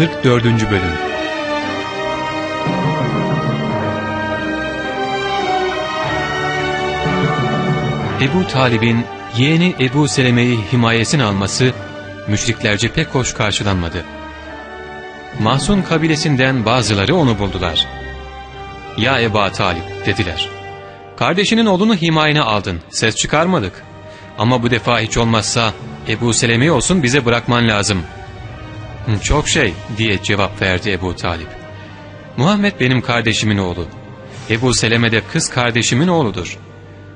44. Bölüm Ebu Talib'in yeğeni Ebu Seleme'yi himayesine alması müşriklerce pek hoş karşılanmadı. Mahsun kabilesinden bazıları onu buldular. ''Ya Ebu Talip'' dediler. ''Kardeşinin oğlunu himayene aldın, ses çıkarmadık. Ama bu defa hiç olmazsa Ebu Seleme olsun bize bırakman lazım.'' ''Çok şey'' diye cevap verdi Ebu Talip. ''Muhammed benim kardeşimin oğlu. Ebu Seleme de kız kardeşimin oğludur.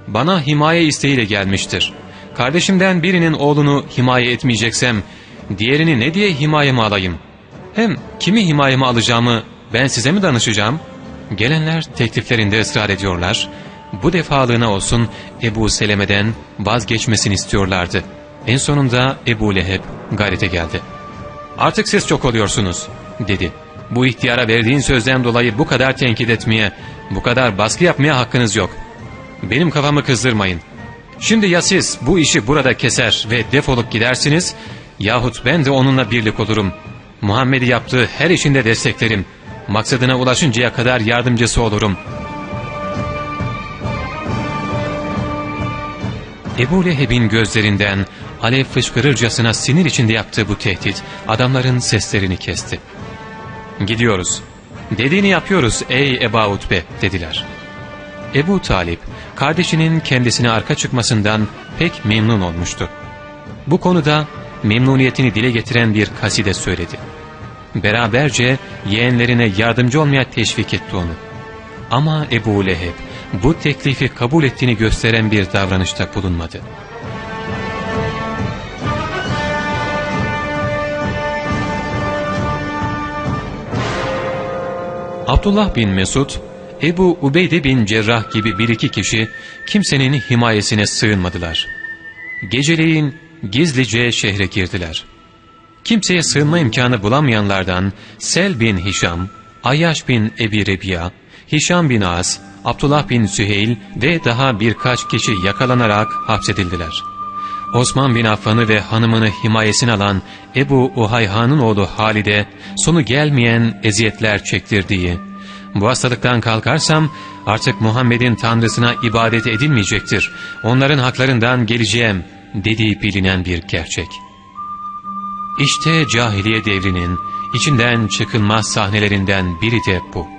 Bana himaye isteğiyle gelmiştir. Kardeşimden birinin oğlunu himaye etmeyeceksem, diğerini ne diye himayeme alayım? Hem kimi himayeme alacağımı ben size mi danışacağım? Gelenler tekliflerinde ısrar ediyorlar. Bu defalığına olsun Ebu Seleme'den vazgeçmesini istiyorlardı. En sonunda Ebu Leheb gayrete geldi. ''Artık siz çok oluyorsunuz.'' dedi. ''Bu ihtiyara verdiğin sözden dolayı bu kadar tenkit etmeye, bu kadar baskı yapmaya hakkınız yok. Benim kafamı kızdırmayın. Şimdi ya siz bu işi burada keser ve defolup gidersiniz yahut ben de onunla birlik olurum. Muhammed'i yaptığı her işinde desteklerim. Maksadına ulaşıncaya kadar yardımcısı olurum. Ebu Leheb'in gözlerinden alev fışkırırcasına sinir içinde yaptığı bu tehdit adamların seslerini kesti. Gidiyoruz. Dediğini yapıyoruz ey Eba Utbe dediler. Ebu Talip kardeşinin kendisine arka çıkmasından pek memnun olmuştu. Bu konuda memnuniyetini dile getiren bir kaside söyledi. Beraberce yeğenlerine yardımcı olmaya teşvik etti onu. Ama Ebu Leheb bu teklifi kabul ettiğini gösteren bir davranışta bulunmadı. Abdullah bin Mesud Ebu Ubeyde bin Cerrah gibi bir iki kişi kimsenin himayesine sığınmadılar. Geceleyin gizlice şehre girdiler. Kimseye sığınma imkanı bulamayanlardan Sel bin Hişam, Ayyaş bin Ebi Rebiya, Hişam bin As, Abdullah bin Süheyl ve daha birkaç kişi yakalanarak hapsedildiler. Osman bin Affan'ı ve hanımını himayesine alan Ebu Uhayhan'ın oğlu Halide sonu gelmeyen eziyetler çektirdiği, bu hastalıktan kalkarsam artık Muhammed'in tanrısına ibadet edilmeyecektir. Onların haklarından geleceğim dediği bilinen bir gerçek. İşte cahiliye devrinin içinden çıkılmaz sahnelerinden biri de bu.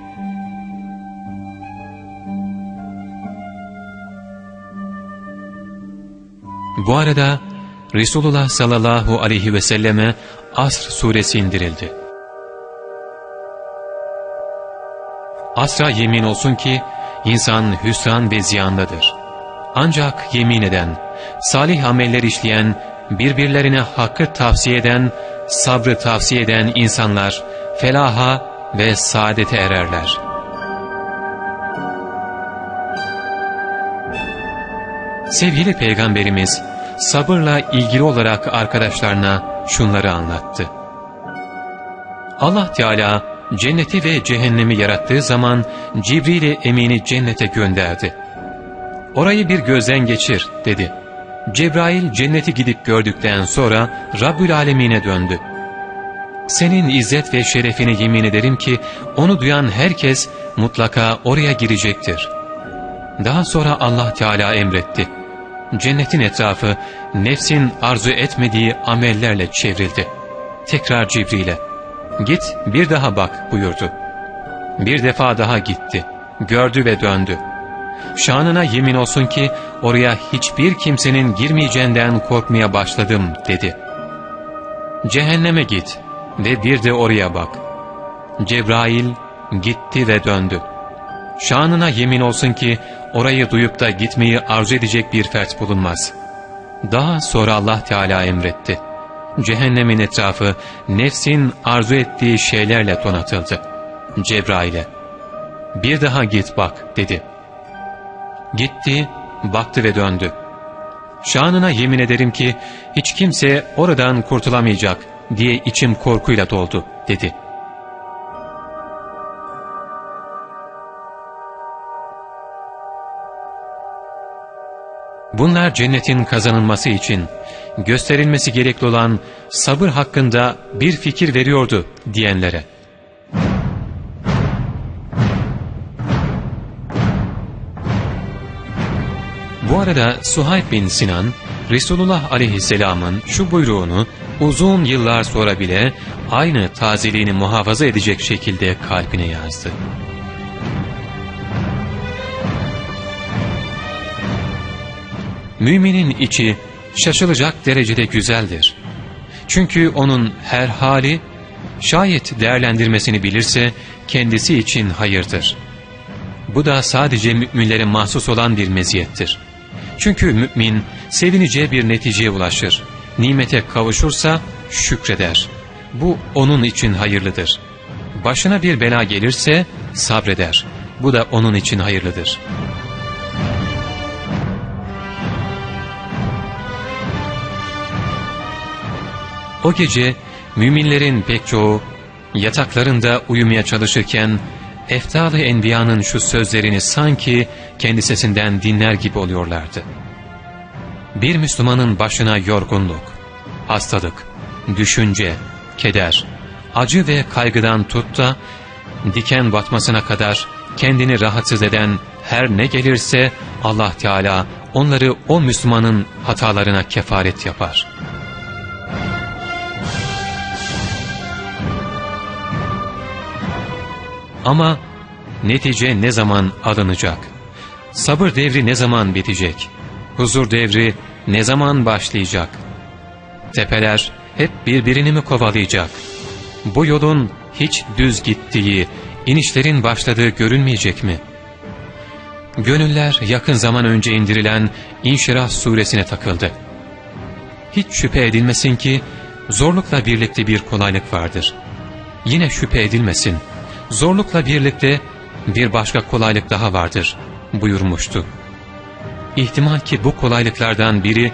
Bu arada Resulullah sallallahu aleyhi ve selleme Asr suresi indirildi. Asra yemin olsun ki insan hüsran ve ziyandadır. Ancak yemin eden, salih ameller işleyen, birbirlerine hakkı tavsiye eden, sabrı tavsiye eden insanlar felaha ve saadete ererler. Sevgili Peygamberimiz sabırla ilgili olarak arkadaşlarına şunları anlattı. Allah Teala cenneti ve cehennemi yarattığı zaman Cibril-i Emin'i cennete gönderdi. Orayı bir gözden geçir dedi. Cebrail cenneti gidip gördükten sonra Rabbül Alemine döndü. Senin izzet ve şerefine yemin ederim ki onu duyan herkes mutlaka oraya girecektir. Daha sonra Allah Teala emretti. Cennetin etrafı nefsin arzu etmediği amellerle çevrildi. Tekrar Cibril'e Git bir daha bak buyurdu. Bir defa daha gitti. Gördü ve döndü. Şanına yemin olsun ki oraya hiçbir kimsenin girmeyeceğinden korkmaya başladım dedi. Cehenneme git ve bir de oraya bak. Cebrail gitti ve döndü. Şanına yemin olsun ki orayı duyup da gitmeyi arzu edecek bir fert bulunmaz. Daha sonra Allah Teala emretti cehennemin etrafı nefsin arzu ettiği şeylerle donatıldı. Cebrail'e bir daha git bak dedi. Gitti, baktı ve döndü. Şanına yemin ederim ki hiç kimse oradan kurtulamayacak diye içim korkuyla doldu dedi.'' Bunlar cennetin kazanılması için gösterilmesi gerekli olan sabır hakkında bir fikir veriyordu diyenlere. Bu arada Suhayb bin Sinan, Resulullah aleyhisselamın şu buyruğunu uzun yıllar sonra bile aynı tazeliğini muhafaza edecek şekilde kalbine yazdı. Müminin içi şaşılacak derecede güzeldir. Çünkü onun her hali şayet değerlendirmesini bilirse kendisi için hayırdır. Bu da sadece müminlere mahsus olan bir meziyettir. Çünkü mümin sevineceği bir neticeye ulaşır. Nimete kavuşursa şükreder. Bu onun için hayırlıdır. Başına bir bela gelirse sabreder. Bu da onun için hayırlıdır. O gece müminlerin pek çoğu yataklarında uyumaya çalışırken Eftal-ı Enbiya'nın şu sözlerini sanki kendi sesinden dinler gibi oluyorlardı. Bir Müslümanın başına yorgunluk, hastalık, düşünce, keder, acı ve kaygıdan tut da diken batmasına kadar kendini rahatsız eden her ne gelirse Allah Teala onları o Müslümanın hatalarına kefaret yapar. Ama netice ne zaman alınacak? Sabır devri ne zaman bitecek? Huzur devri ne zaman başlayacak? Tepeler hep birbirini mi kovalayacak? Bu yolun hiç düz gittiği, inişlerin başladığı görünmeyecek mi? Gönüller yakın zaman önce indirilen İnşirah suresine takıldı. Hiç şüphe edilmesin ki zorlukla birlikte bir kolaylık vardır. Yine şüphe edilmesin, zorlukla birlikte bir başka kolaylık daha vardır buyurmuştu. İhtimal ki bu kolaylıklardan biri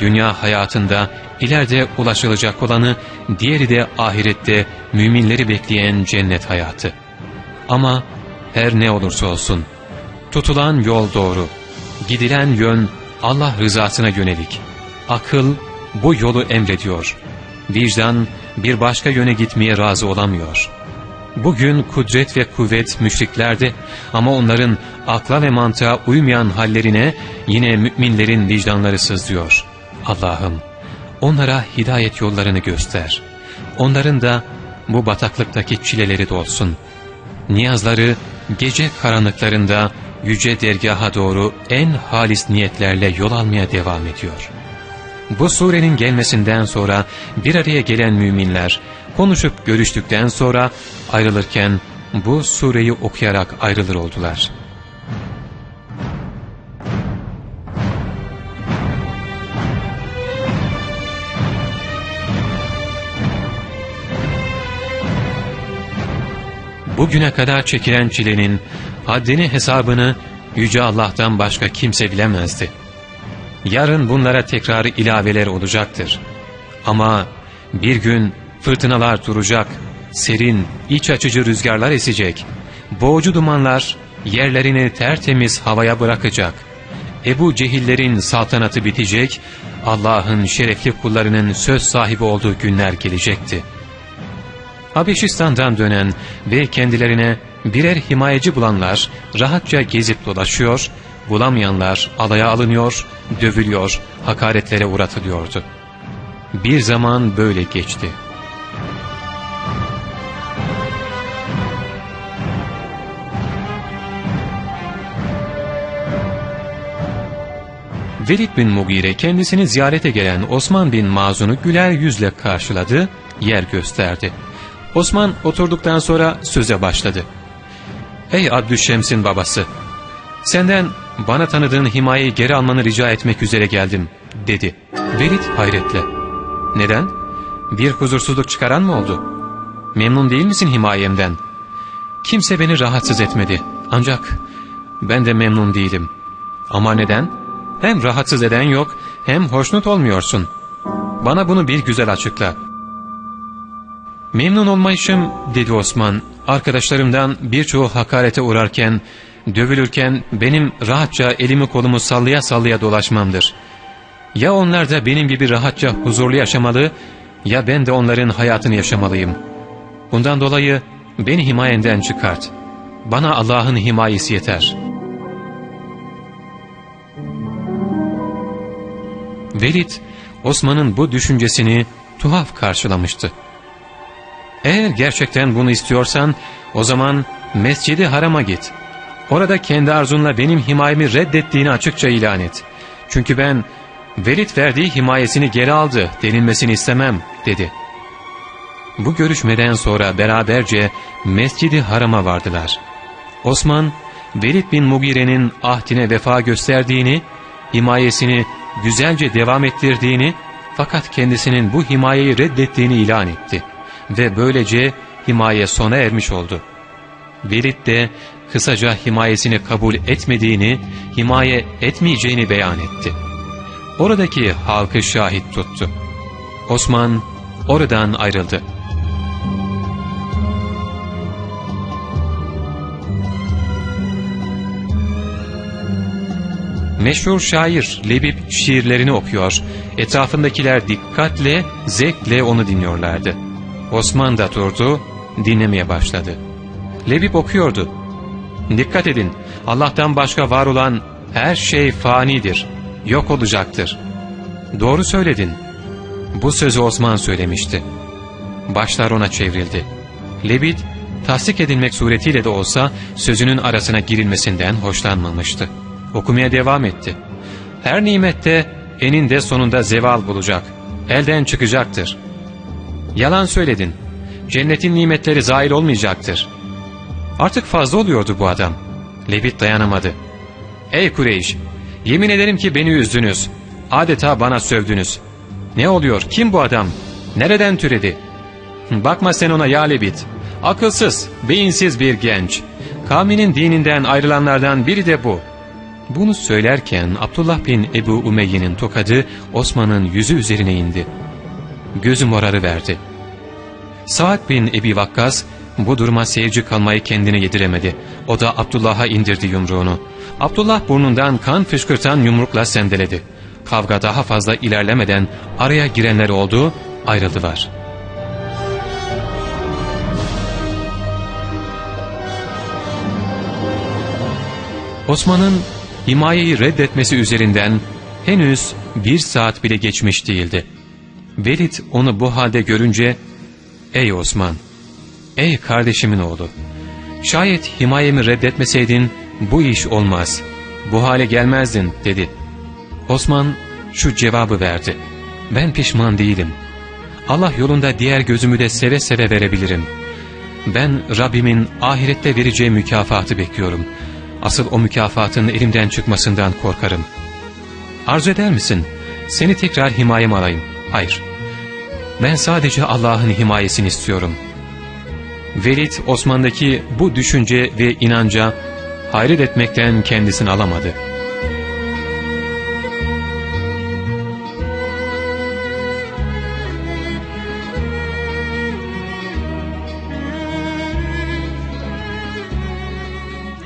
dünya hayatında ileride ulaşılacak olanı, diğeri de ahirette müminleri bekleyen cennet hayatı. Ama her ne olursa olsun, tutulan yol doğru, gidilen yön Allah rızasına yönelik. Akıl bu yolu emrediyor. Vicdan bir başka yöne gitmeye razı olamıyor.'' Bugün kudret ve kuvvet müşriklerde ama onların akla ve mantığa uymayan hallerine yine müminlerin vicdanları sızlıyor. Allah'ım onlara hidayet yollarını göster. Onların da bu bataklıktaki çileleri dolsun. Niyazları gece karanlıklarında yüce dergaha doğru en halis niyetlerle yol almaya devam ediyor. Bu surenin gelmesinden sonra bir araya gelen müminler konuşup görüştükten sonra ayrılırken bu sureyi okuyarak ayrılır oldular. Bugüne kadar çekilen çilenin haddini hesabını Yüce Allah'tan başka kimse bilemezdi. Yarın bunlara tekrar ilaveler olacaktır. Ama bir gün fırtınalar duracak, serin, iç açıcı rüzgarlar esecek, boğucu dumanlar yerlerini tertemiz havaya bırakacak. Ebu Cehillerin saltanatı bitecek, Allah'ın şerefli kullarının söz sahibi olduğu günler gelecekti. Habeşistan'dan dönen ve kendilerine birer himayeci bulanlar rahatça gezip dolaşıyor, bulamayanlar alaya alınıyor, dövülüyor, hakaretlere uğratılıyordu. Bir zaman böyle geçti. Velid bin Mugire kendisini ziyarete gelen Osman bin Mazun'u güler yüzle karşıladı, yer gösterdi. Osman oturduktan sonra söze başladı. ''Ey Abdüşşems'in babası, senden bana tanıdığın himayeyi geri almanı rica etmek üzere geldim.'' dedi. Velid hayretle. ''Neden? Bir huzursuzluk çıkaran mı oldu? Memnun değil misin himayemden?'' ''Kimse beni rahatsız etmedi. Ancak ben de memnun değilim.'' ''Ama neden?'' Hem rahatsız eden yok hem hoşnut olmuyorsun. Bana bunu bir güzel açıkla. Memnun olmayışım dedi Osman. Arkadaşlarımdan birçoğu hakarete uğrarken dövülürken benim rahatça elimi kolumu sallaya sallaya dolaşmamdır. Ya onlar da benim gibi rahatça huzurlu yaşamalı ya ben de onların hayatını yaşamalıyım. Bundan dolayı beni himayenden çıkart. Bana Allah'ın himayesi yeter. Velid, Osman'ın bu düşüncesini tuhaf karşılamıştı. Eğer gerçekten bunu istiyorsan o zaman Mescidi Haram'a git. Orada kendi arzunla benim himayemi reddettiğini açıkça ilan et. Çünkü ben Velid verdiği himayesini geri aldı denilmesini istemem dedi. Bu görüşmeden sonra beraberce Mescidi Haram'a vardılar. Osman, Velid bin Mugire'nin ahdine vefa gösterdiğini, himayesini güzelce devam ettirdiğini fakat kendisinin bu himayeyi reddettiğini ilan etti. Ve böylece himaye sona ermiş oldu. Velid de kısaca himayesini kabul etmediğini, himaye etmeyeceğini beyan etti. Oradaki halkı şahit tuttu. Osman oradan ayrıldı. Meşhur şair Lebip şiirlerini okuyor, etrafındakiler dikkatle, zevkle onu dinliyorlardı. Osman da durdu, dinlemeye başladı. Lebip okuyordu. Dikkat edin, Allah'tan başka var olan her şey fanidir, yok olacaktır. Doğru söyledin. Bu sözü Osman söylemişti. Başlar ona çevrildi. Lebit, tasdik edilmek suretiyle de olsa sözünün arasına girilmesinden hoşlanmamıştı. Okumaya devam etti. Her nimette eninde sonunda zeval bulacak, elden çıkacaktır. Yalan söyledin. Cennetin nimetleri zail olmayacaktır. Artık fazla oluyordu bu adam. Levit dayanamadı. Ey Kureyş! Yemin ederim ki beni üzdünüz. Adeta bana sövdünüz. Ne oluyor? Kim bu adam? Nereden türedi? Bakma sen ona ya Levit. Akılsız, beyinsiz bir genç. Kavminin dininden ayrılanlardan biri de bu. Bunu söylerken Abdullah bin Ebu Umeyye'nin tokadı Osman'ın yüzü üzerine indi. Gözü morarı verdi. Saad bin Ebi Vakkas bu duruma seyirci kalmayı kendine yediremedi. O da Abdullah'a indirdi yumruğunu. Abdullah burnundan kan fışkırtan yumrukla sendeledi. Kavga daha fazla ilerlemeden araya girenler oldu, ayrıldılar. Osman'ın himayeyi reddetmesi üzerinden henüz bir saat bile geçmiş değildi. Velid onu bu halde görünce, ''Ey Osman, ey kardeşimin oğlu, şayet himayemi reddetmeseydin bu iş olmaz, bu hale gelmezdin.'' dedi. Osman şu cevabı verdi, ''Ben pişman değilim. Allah yolunda diğer gözümü de seve seve verebilirim. Ben Rabbimin ahirette vereceği mükafatı bekliyorum.'' Asıl o mükafatın elimden çıkmasından korkarım. Arzu eder misin? Seni tekrar himayem alayım. Hayır. Ben sadece Allah'ın himayesini istiyorum. Velid Osman'daki bu düşünce ve inanca hayret etmekten kendisini alamadı.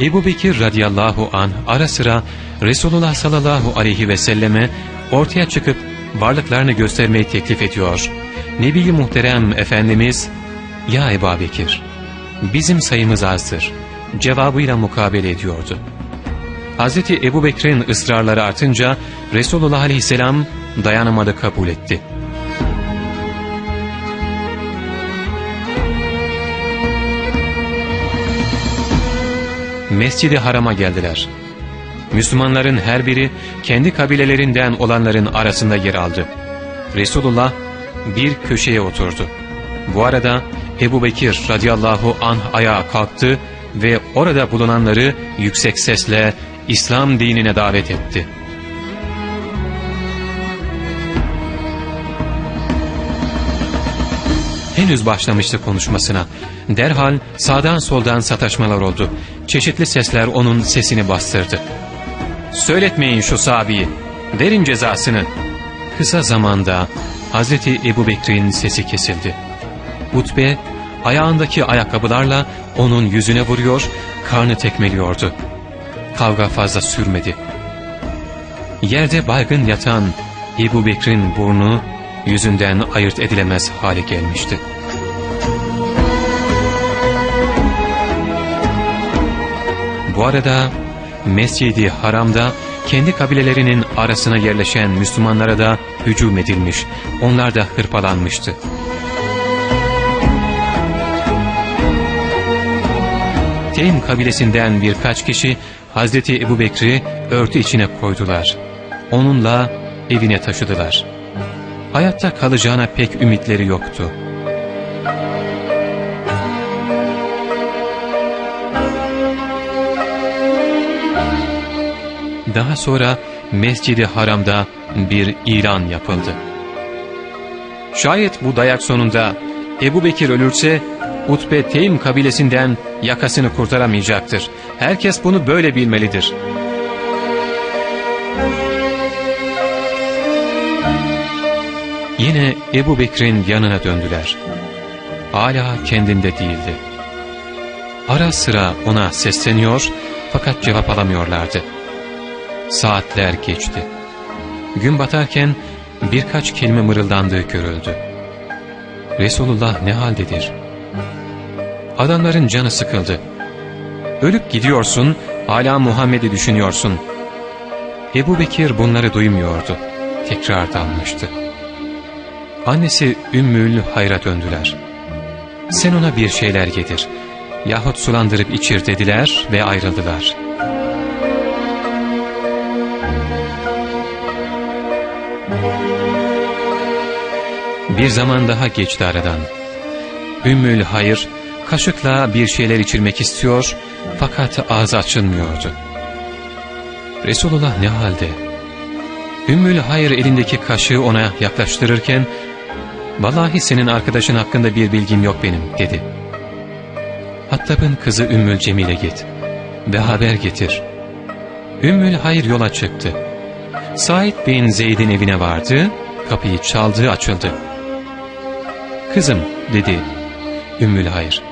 Ebu Bekir radıyallahu an ara sıra Resulullah sallallahu aleyhi ve selleme ortaya çıkıp varlıklarını göstermeyi teklif ediyor. Nebi-i Muhterem Efendimiz, ''Ya Ebu Bekir, bizim sayımız azdır.'' cevabıyla mukabele ediyordu. Hz. Ebu Bekir'in ısrarları artınca Resulullah aleyhisselam dayanamadı kabul etti. Mescidi Haram'a geldiler. Müslümanların her biri kendi kabilelerinden olanların arasında yer aldı. Resulullah bir köşeye oturdu. Bu arada Ebu Bekir radıyallahu anh ayağa kalktı ve orada bulunanları yüksek sesle İslam dinine davet etti. Henüz başlamıştı konuşmasına. Derhal sağdan soldan sataşmalar oldu. Çeşitli sesler onun sesini bastırdı. ''Söyletmeyin şu sahabeyi, verin cezasını.'' Kısa zamanda Hazreti Ebu Bekir'in sesi kesildi. Utbe ayağındaki ayakkabılarla onun yüzüne vuruyor, karnı tekmeliyordu. kavga fazla sürmedi. Yerde baygın yatan Ebu Bekir'in burnu yüzünden ayırt edilemez hale gelmişti. Bu arada Mescidi Haram'da kendi kabilelerinin arasına yerleşen Müslümanlara da hücum edilmiş, onlar da hırpalanmıştı. Teym kabilesinden birkaç kişi Hazreti Ebu Bekri örtü içine koydular. Onunla evine taşıdılar. Hayatta kalacağına pek ümitleri yoktu. Daha sonra Mescidi Haram'da bir ilan yapıldı. Şayet bu dayak sonunda Ebu Bekir ölürse Utbe Teym kabilesinden yakasını kurtaramayacaktır. Herkes bunu böyle bilmelidir. Yine Ebu Bekir'in yanına döndüler. Hala kendinde değildi. Ara sıra ona sesleniyor fakat cevap alamıyorlardı. Saatler geçti. Gün batarken birkaç kelime mırıldandığı görüldü. Resulullah ne haldedir? Adamların canı sıkıldı. Ölüp gidiyorsun, hala Muhammed'i düşünüyorsun. Ebu Bekir bunları duymuyordu. Tekrar dalmıştı. Annesi Ümmül Hayra döndüler. Sen ona bir şeyler getir yahut sulandırıp içir dediler ve ayrıldılar. Bir zaman daha geçti aradan. Ümmül Hayır kaşıkla bir şeyler içirmek istiyor fakat ağzı açılmıyordu. Resulullah ne halde? Ümmül Hayır elindeki kaşığı ona yaklaştırırken ''Vallahi senin arkadaşın hakkında bir bilgim yok benim.'' dedi. Hattab'ın kızı Ümmül Cemil'e git ve haber getir. Ümmül Hayır yola çıktı. Said Bey'in Zeyd'in evine vardı, kapıyı çaldığı açıldı. ''Kızım'' dedi Ümmül Hayır.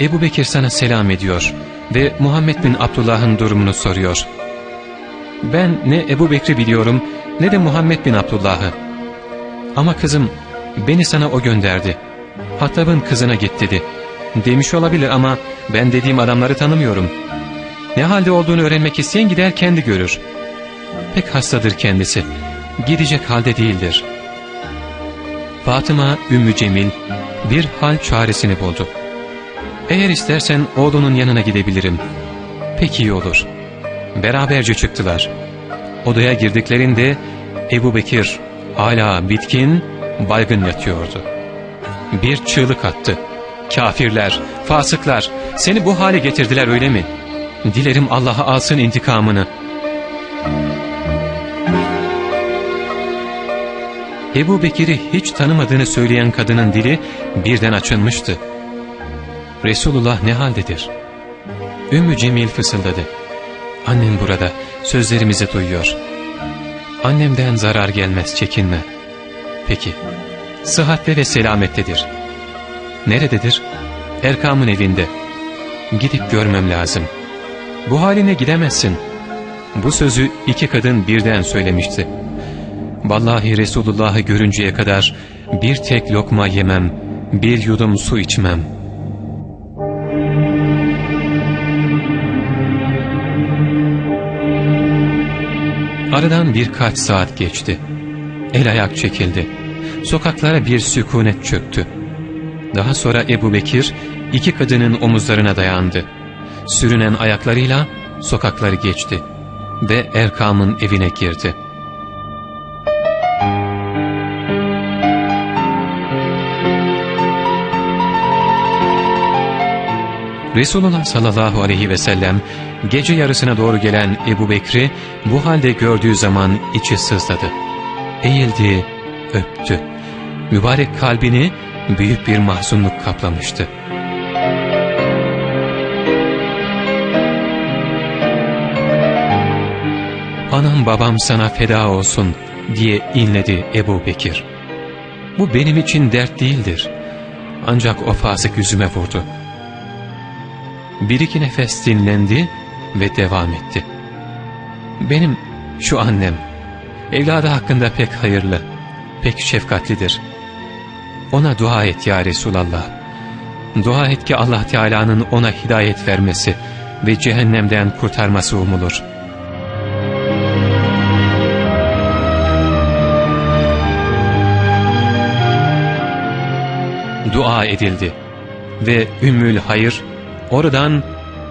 Ebu Bekir sana selam ediyor ve Muhammed bin Abdullah'ın durumunu soruyor. Ben ne Ebu Bekri biliyorum ne de Muhammed bin Abdullah'ı. Ama kızım beni sana o gönderdi. Hattab'ın kızına git dedi. Demiş olabilir ama ben dediğim adamları tanımıyorum. Ne halde olduğunu öğrenmek isteyen gider kendi görür. Pek hastadır kendisi. Gidecek halde değildir. Fatıma Ümmü Cemil bir hal çaresini buldu. Eğer istersen oğlunun yanına gidebilirim. Pek iyi olur. Beraberce çıktılar. Odaya girdiklerinde Ebu Bekir hala bitkin, baygın yatıyordu. Bir çığlık attı. Kafirler, fasıklar seni bu hale getirdiler öyle mi? Dilerim Allah'a alsın intikamını. Ebu Bekir'i hiç tanımadığını söyleyen kadının dili birden açılmıştı. Resulullah ne haldedir? Ümmü Cemil fısıldadı. Annem burada, sözlerimizi duyuyor. Annemden zarar gelmez, çekinme. Peki, sıhhatle ve selamettedir. Nerededir? Erkam'ın evinde. Gidip görmem lazım. Bu haline gidemezsin. Bu sözü iki kadın birden söylemişti. Vallahi Resulullah'ı görünceye kadar bir tek lokma yemem, bir yudum su içmem.'' Aradan birkaç saat geçti. El ayak çekildi. Sokaklara bir sükunet çöktü. Daha sonra Ebu Bekir iki kadının omuzlarına dayandı. Sürünen ayaklarıyla sokakları geçti ve Erkam'ın evine girdi. Resulullah sallallahu aleyhi ve sellem gece yarısına doğru gelen Ebu Bekri bu halde gördüğü zaman içi sızladı. Eğildi, öptü. Mübarek kalbini büyük bir mahzunluk kaplamıştı. Anam babam sana feda olsun diye inledi Ebu Bekir. Bu benim için dert değildir. Ancak o fasık yüzüme vurdu. Bir iki nefes dinlendi ve devam etti. Benim şu annem, evladı hakkında pek hayırlı, pek şefkatlidir. Ona dua et ya Resulallah. Dua et ki Allah Teala'nın ona hidayet vermesi ve cehennemden kurtarması umulur. Dua edildi ve Ümmül Hayır oradan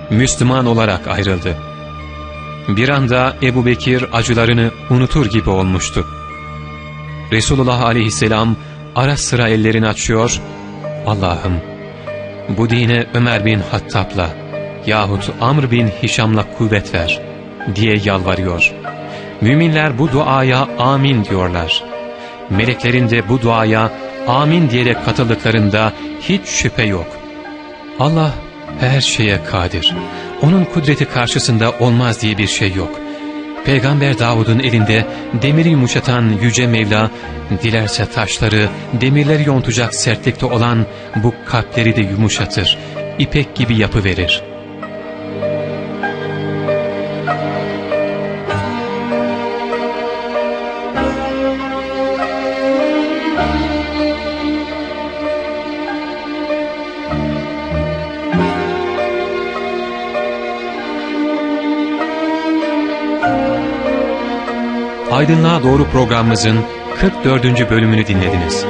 Müslüman olarak ayrıldı. Bir anda Ebu Bekir acılarını unutur gibi olmuştu. Resulullah aleyhisselam ara sıra ellerini açıyor, Allah'ım bu dine Ömer bin Hattab'la yahut Amr bin Hişam'la kuvvet ver diye yalvarıyor. Müminler bu duaya amin diyorlar. Meleklerin de bu duaya amin diyerek katıldıklarında hiç şüphe yok. Allah her şeye kadir. Onun kudreti karşısında olmaz diye bir şey yok. Peygamber Davud'un elinde demiri yumuşatan Yüce Mevla, dilerse taşları, demirleri yontacak sertlikte olan bu kalpleri de yumuşatır, ipek gibi yapıverir. Aydınlığa Doğru programımızın 44. bölümünü dinlediniz.